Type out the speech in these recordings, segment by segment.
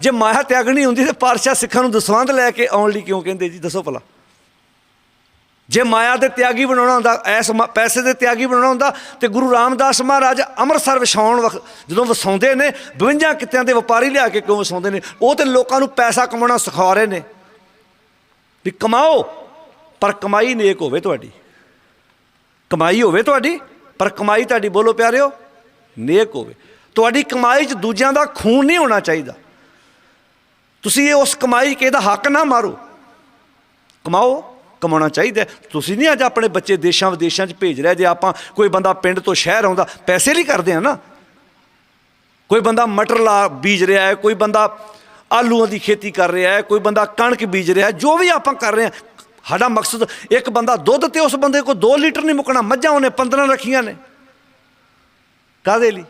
ਜੇ ਮਾਇਆ ਤਿਆਗਣੀ ਹੁੰਦੀ ਤੇ ਪਾਤਸ਼ਾਹ ਸਿੱਖਾਂ ਨੂੰ ਦਸਵੰਧ ਲੈ ਕੇ ਆਉਣ ਲਈ ਕਿਉਂ ਕਹਿੰਦੇ ਜੀ? ਦੱਸੋ ਭਲਾ। ਜੇ ਮਾਇਆ ਦੇ ਤਿਆਗੀ ਬਣਾਉਣਾ ਹੁੰਦਾ, ਐਸ ਮ- ਪੈਸੇ ਦੇ ਤਿਆਗੀ ਬਣਾਉਣਾ ਹੁੰਦਾ ਤੇ ਗੁਰੂ ਰਾਮਦਾਸ ਮਹਾਰਾਜ ਅੰਮ੍ਰਿਤਸਰ ਵਿਛਾਉਣ ਵਕਤ ਜਦੋਂ ਵਸਾਉਂਦੇ ਨੇ 52 ਕਿੱਤਿਆਂ ਦੇ ਵਪਾਰੀ ਲਿਆ ਕੇ ਕਿਉਂ ਵਸਾਉਂਦੇ ਨੇ? ਉਹ ਤੇ ਲੋਕਾਂ ਨੂੰ ਪੈਸਾ ਕਮਾਉਣਾ ਸਿਖਾ ਰਹੇ ਨੇ। ਵੀ ਕਮਾਓ, ਪਰ ਕਮਾਈ ਨੇਕ ਹੋਵੇ ਤੁਹਾਡੀ। ਕਮਾਈ ਹੋਵੇ ਤੁਹਾਡੀ, ਪਰ ਕਮਾਈ ਤੁਹਾਡੀ, ਬੋਲੋ ਪਿਆਰਿਓ, ਨੇਕ ਹੋਵੇ। ਤੁਹਾਡੀ ਕਮਾਈ 'ਚ ਦੂਜਿਆਂ ਦਾ ਖੂਨ ਨਹੀਂ ਹੋਣਾ ਚਾਹੀਦਾ। ਤੁਸੀਂ ਇਹ ਉਸ ਕਮਾਈ ਕੇ ਦਾ ਹੱਕ ਨਾ ਮਾਰੋ। ਕਮਾਓ, ਕਮਾਉਣਾ ਚਾਹੀਦਾ ਤੁਸੀਂ ਨਹੀਂ ਅੱਜ ਆਪਣੇ ਬੱਚੇ ਦੇਸ਼ਾਂ ਵਿਦੇਸ਼ਾਂ 'ਚ ਭੇਜ ਰਹੇ ਜੇ ਆਪਾਂ ਕੋਈ ਬੰਦਾ ਪਿੰਡ ਤੋਂ ਸ਼ਹਿਰ ਆਉਂਦਾ, ਪੈਸੇ ਲਈ ਕਰਦੇ ਆ ਨਾ। ਕੋਈ ਬੰਦਾ ਮਟਰ ਲਾ ਬੀਜ ਰਿਹਾ ਹੈ, ਕੋਈ ਬੰਦਾ ਆਲੂਆਂ ਦੀ ਖੇਤੀ ਕਰ ਰਿਹਾ ਹੈ, ਕੋਈ ਬੰਦਾ ਕਣਕ ਬੀਜ ਰਿਹਾ ਜੋ ਵੀ ਆਪਾਂ ਕਰ ਰਹੇ ਹਾਂ, ਸਾਡਾ ਮਕਸਦ ਇੱਕ ਬੰਦਾ ਦੁੱਧ ਤੇ ਉਸ ਬੰਦੇ ਕੋਲ 2 ਲੀਟਰ ਨਹੀਂ ਮੁੱਕਣਾ, ਮੱਝਾਂ ਉਹਨੇ 15 ਰੱਖੀਆਂ ਨੇ। ਕਾਦੇ ਲਈ?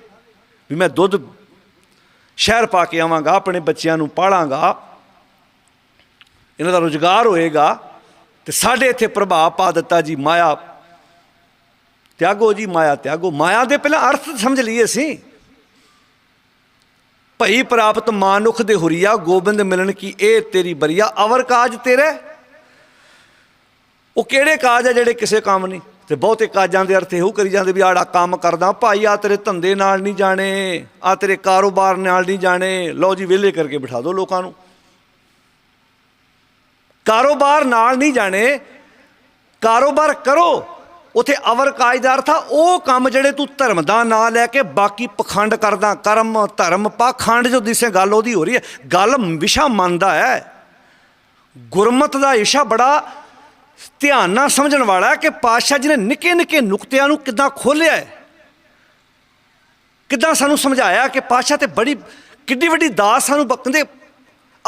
ਵੀ ਮੈਂ ਦੁੱਧ ਸ਼ਹਿਰ ਪਾ ਕੇ ਆਵਾਂਗਾ, ਆਪਣੇ ਬੱਚਿਆਂ ਨੂੰ ਪਾਲਾਂਗਾ, ਇਹਨਾਂ ਦਾ ਰੋਜ਼ਗਾਰ ਹੋਏਗਾ, ਤੇ ਸਾਡੇ ਇੱਥੇ ਪ੍ਰਭਾਵ ਪਾ ਦਿੱਤਾ ਜੀ ਮਾਇਆ। ਤਿਆਗੋ ਜੀ ਮਾਇਆ, ਤਿਆਗੋ। ਮਾਇਆ ਦੇ ਪਹਿਲਾਂ ਅਰਥ ਸਮਝ ਲਈਏ ਅਸੀਂ। ਭਈ ਪ੍ਰਾਪਤ ਮਾਨੁਖ ਦੇ ਹੁਰੀਆ, ਗੋਬਿੰਦ ਮਿਲਣ ਕੀ ਇਹ ਤੇਰੀ ਬਰੀਆ, ਅਵਰ ਕਾਜ ਤੇਰੇ। ਉਹ ਕਿਹੜੇ ਕਾਜ ਆ ਜਿਹੜੇ ਕਿਸੇ ਕੰਮ ਨਹੀਂ? ਤੇ ਬਹੁਤੇ ਕਾਜਾਂ ਦੇ ਅਰਥ ਇਹੋ ਕਰੀ ਜਾਂਦੇ ਵੀ ਆੜਾ ਕੰਮ ਕਰਦਾ, ਭਾਈ ਆ ਤੇਰੇ ਧੰਦੇ ਨਾਲ ਨਹੀਂ ਜਾਣੇ ਆ ਤੇਰੇ ਕਾਰੋਬਾਰ ਨਾਲ ਨਹੀਂ ਜਾਣੇ। ਲਓ ਜੀ, ਵਿਹਲੇ ਕਰਕੇ ਬਿਠਾ ਦਿਓ ਲੋਕਾਂ ਨੂੰ। ਕਾਰੋਬਾਰ ਨਾਲ ਨਹੀਂ ਜਾਣੇ, ਕਾਰੋਬਾਰ ਕਰੋ। ਉਥੇ ਅਵਰ ਕਾਜ ਦਾ ਅਰਥ ਆ, ਉਹ ਕੰਮ ਜਿਹੜੇ ਤੂੰ ਧਰਮ ਦਾ ਨਾਂ ਲੈ ਕੇ ਬਾਕੀ ਪਖੰਡ ਕਰਦਾ, ਕਰਮ, ਧਰਮ, ਪਾਖੰਡ ਜੋ ਦਿਸੇ ਗੱਲ ਉਹਦੀ ਹੋ ਰਹੀ ਹੈ। ਗੱਲ ਵਿਸ਼ਾ ਮੰਨਦਾ ਹੈ। ਗੁਰਮਤ ਦਾ ਇਸ਼ਾ ਬੜਾ ਧਿਆਨ ਨਾਲ ਸਮਝਣ ਵਾਲਾ ਕਿ ਪਾਤਸ਼ਾਹ ਜੀ ਨੇ ਨਿੱਕੇ ਨਿੱਕੇ ਨੁਕਤਿਆਂ ਨੂੰ ਕਿੱਦਾਂ ਖੋਲਿਆ ਹੈ। ਕਿੱਦਾਂ ਸਾਨੂੰ ਸਮਝਾਇਆ ਕਿ ਪਾਤਸ਼ਾਹ ਤੇ ਬੜੀ, ਕਿੱਡੀ ਵੱਡੀ ਦਾਸ ਸਾਨੂੰ ਬ- ਕਹਿੰਦੇ,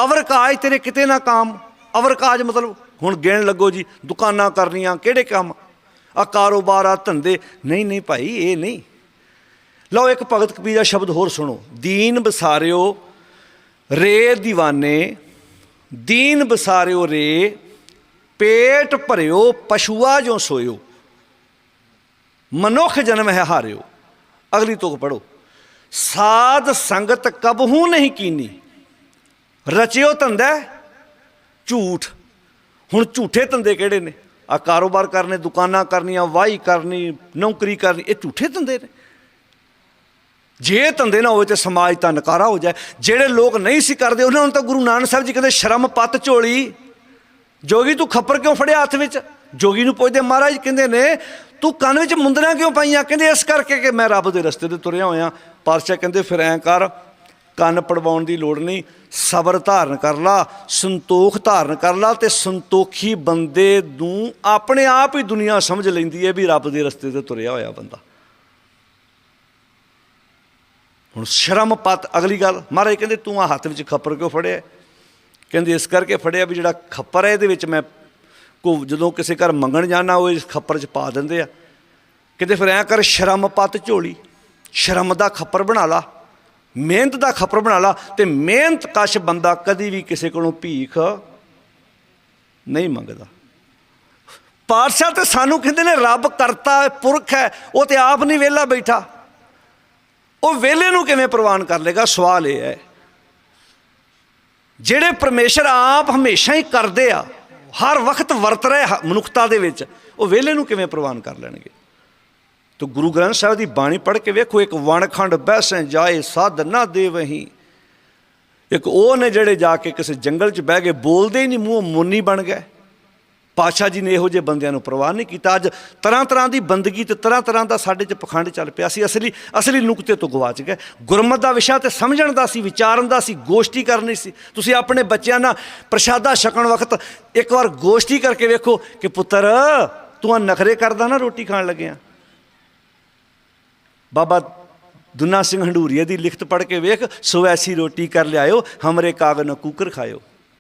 ਅਵਰ ਕਾਜ ਤੇਰੇ ਕਿਤੇ ਨਾ ਕਾਮ, ਅਵਰ ਕਾਜ ਮਤਲਬ ਹੁਣ ਗਿਣ ਲੱਗੋ ਜੀ, ਦੁਕਾਨਾਂ ਕਰਨੀਆਂ, ਕਿਹੜੇ ਕੰਮ? ਆ ਕਾਰੋਬਾਰ ਆ ਧੰਦੇ, ਨਹੀਂ ਨਹੀਂ ਭਾਈ, ਇਹ ਨਹੀਂ। ਲਓ ਇੱਕ ਭਗਤ ਕਬੀਰ ਦਾ ਸ਼ਬਦ ਹੋਰ ਸੁਣੋ, ਦੀਨ ਬਸਾਰਿਓ ਰੇ دیਵਾਨੇ ਦੀਨ ਬਸਾਰਿਓ ਰੇ ਪੇਟ ਭਰਿਓ, ਪਸ਼ੂਆ ਜੋ ਸੋਇਓ। ਮਨੁੱਖ ਜਨਮ ਹੈ ਹਾਰਿਓ। ਅਗਲੀ ਤੁਕ ਪੜੋ ਸਾਧ ਸੰਗਤ ਕਬਹੂ ਨਹੀਂ ਕੀਨੀ? ਰਚਿਓ ਧੰਦਾ ਝੂਠ। ਹੁਣ ਝੂਠੇ ਧੰਦੇ ਕਿਹੜੇ ਨੇ? ਆ ਕਾਰੋਬਾਰ ਕਰਨੇ, ਦੁਕਾਨਾਂ ਕਰਨੀਆਂ, ਵਾਹੀ ਕਰਨੀ, ਨੌਕਰੀ ਕਰਨੀ, ਇਹ ਝੂਠੇ ਧੰਦੇ ਨੇ। ਜੇ ਧੰਦੇ ਨਾ ਹੋਵੇ ਤੇ ਸਮਾਜ ਤਾਂ ਨਕਾਰਾ ਹੋ ਜਾਏ। ਜਿਹੜੇ ਲੋਕ ਨਹੀਂ ਸੀ ਕਰਦੇ, ਉਹਨਾਂ ਨੂੰ ਤਾਂ ਗੁਰੂ ਨਾਨਕ ਸਾਹਿਬ ਜੀ ਕਹਿੰਦੇ, ਸ਼ਰਮ ਪਤ ਝੋਲੀ। ਜੋਗੀ ਤੂੰ ਖੱਪਰ ਕਿਉਂ ਫੜਿਆ ਹੱਥ ਵਿੱਚ? ਜੋਗੀ ਨੂੰ ਪੁੱਛਦੇ, ਮਹਾਰਾਜ ਕਹਿੰਦੇ ਨੇ, ਤੂੰ ਕੰਨ ਵਿੱਚ ਮੁੰਦਰਾਂ ਕਿਉਂ ਪਾਈਆਂ? ਕਹਿੰਦੇ, ਇਸ ਕਰਕੇ ਕਿ ਮੈਂ ਰੱਬ ਦੇ ਰਸਤੇ ਤੇ ਤੁਰਿਆ ਹੋਇਆ। ਪਾਤਸ਼ਾਹ ਕਹਿੰਦੇ, ਫਿਰ ਐਂ ਕਰ, ਕੰਨ ਪੜਵਾਉਣ ਦੀ ਲੋੜ ਨਹੀਂ, ਸਬਰ ਧਾਰਨ ਕਰ ਲਾ, ਸੰਤੋਖ ਧਾਰਨ ਕਰ ਲਾ ਤੇ ਸੰਤੋਖੀ ਬੰਦੇ ਨੂੰ ਆਪਣੇ ਆਪ ਹੀ ਦੁਨੀਆ ਸਮਝ ਲੈਂਦੀ ਹੈ ਵੀ ਰੱਬ ਦੇ ਰਸਤੇ ਤੇ ਤੁਰਿਆ ਹੋਇਆ ਬੰਦਾ। ਹੁਣ ਸ਼ਰਮ ਪਤ, ਅਗਲੀ ਗੱਲ, ਮਹਾਰਾਜ ਕਹਿੰਦੇ, ਤੂੰ ਆ ਹੱਥ ਵਿੱਚ ਖੱਪਰ ਕਿਉਂ ਫੜਿਆ? ਕਹਿੰਦੇ ਇਸ ਕਰਕੇ ਫੜਿਆ ਵੀ ਜਿਹੜਾ ਖੱਪਰ ਹੈ ਇਹਦੇ ਵਿੱਚ ਮੈਂ ਕੋ ਜਦੋਂ ਕਿਸੇ ਘਰ ਮੰਗਣ ਜਾਣਾ ਉਹ ਇਸ ਖੱਪਰ 'ਚ ਪਾ ਦਿੰਦੇ ਆ। ਕਹਿੰਦੇ ਫਿਰ ਐਂ ਕਰ, ਸ਼ਰਮ ਪਤ ਝੋਲੀ, ਸ਼ਰਮ ਦਾ ਖੱਪਰ ਬਣਾ ਲਾ, ਮਿਹਨਤ ਦਾ ਖੱਪਰ ਬਣਾ ਲਾ ਤੇ ਮਿਹਨਤ ਕਸ਼ ਬੰਦਾ ਕਦੀ ਵੀ ਕਿਸੇ ਕੋਲੋਂ ਭੀਖ ਨਹੀਂ ਮੰਗਦਾ। ਪਾਤਸ਼ਾਹ ਤੇ ਸਾਨੂੰ ਕਹਿੰਦੇ ਨੇ, ਰੱਬ ਕਰਤਾ ਪੁਰਖ ਹੈ, ਉਹ ਤੇ ਆਪ ਨਹੀਂ ਵਿਹਲਾ ਬੈਠਾ। ਉਹ ਵਿਹਲੇ ਨੂੰ ਕਿਵੇਂ ਪ੍ਰਵਾਨ ਕਰ ਲੇਗਾ ਸਵਾਲ ਇਹ ਹੈ। ਜਿਹੜੇ ਪਰਮੇਸ਼ਰ ਆਪ ਹਮੇਸ਼ਾ ਹੀ ਕਰਦੇ ਆ, ਹਰ ਵਕਤ ਵਰਤ ਰਹੇ ਹ- ਮਨੁੱਖਤਾ ਦੇ ਵਿੱਚ, ਉਹ ਵੇਲੇ ਨੂੰ ਕਿਵੇਂ ਪ੍ਰਵਾਨ ਕਰ ਲੈਣਗੇ? ਤੋ ਗੁਰੂ ਗ੍ਰੰਥ ਸਾਹਿਬ ਦੀ ਬਾਣੀ ਪੜ੍ਹ ਕੇ ਵੇਖੋ, ਇੱਕ ਵਣਖੰਡ ਬੈਸੈਂ ਜਾਏ ਸਾਧ ਨਾ ਦੇਵਹੀ। ਇੱਕ ਉਹ ਨੇ ਜਿਹੜੇ ਜਾ ਕੇ ਕਿਸੇ ਜੰਗਲ 'ਚ ਬਹਿ ਕੇ ਬੋਲਦੇ ਹੀ ਨਹੀਂ, ਮੂੰਹ ਮੋਨੀ ਬਣ ਗਏ। ਪਾਤਸ਼ਾਹ ਜੀ ਨੇ ਇਹੋ ਜਿਹੇ ਬੰਦਿਆਂ ਨੂੰ ਪ੍ਰਵਾਨ ਨਹੀਂ ਕੀਤਾ। ਅੱਜ ਤਰ੍ਹਾਂ ਤਰ੍ਹਾਂ ਦੀ ਬੰਦਗੀ ਤੇ ਤਰ੍ਹਾਂ ਤਰ੍ਹਾਂ ਦਾ ਸਾਡੇ 'ਚ ਪਖੰਡ ਚੱਲ ਪਿਆ ਸੀ। ਅਸਲੀ ਅਸਲੀ ਨੁਕਤੇ ਤੋਂ ਗਵਾਚ ਗਏ। ਗੁਰਮਤ ਦਾ ਵਿਸ਼ਾ ਤੇ ਸਮਝਣ ਦਾ ਸੀ, ਵਿਚਾਰਨ ਦਾ ਸੀ, ਗੋਸ਼ਟੀ ਕਰਨੀ ਸੀ। ਤੁਸੀਂ ਆਪਣੇ ਬੱਚਿਆਂ ਨਾਲ ਪ੍ਰਸ਼ਾਦਾ ਛਕਣ ਵਕਤ ਇੱਕ ਵਾਰ ਗੋਸ਼ਟੀ ਕਰਕੇ ਵੇਖੋ ਕਿ ਪੁੱਤਰ, ਤੂੰ ਆ ਨਖਰੇ ਕਰਦਾ ਨਾ ਰੋਟੀ ਖਾਣ ਲੱਗਿਆ। ਬਾਬਾ ਦੁਨਾ ਸਿੰਘ ਹੰਡੂਰੀਏ ਦੀ ਲਿਖਤ ਪੜ੍ਹ ਕੇ ਵੇਖ, ਸੋ ਐਸੀ ਰੋਟੀ ਕਰ ਲਿਆਇਓ, ਹਮਰੇ ਕਾਗ ਨ ਕੂਕਰ ਖਾਇਓ।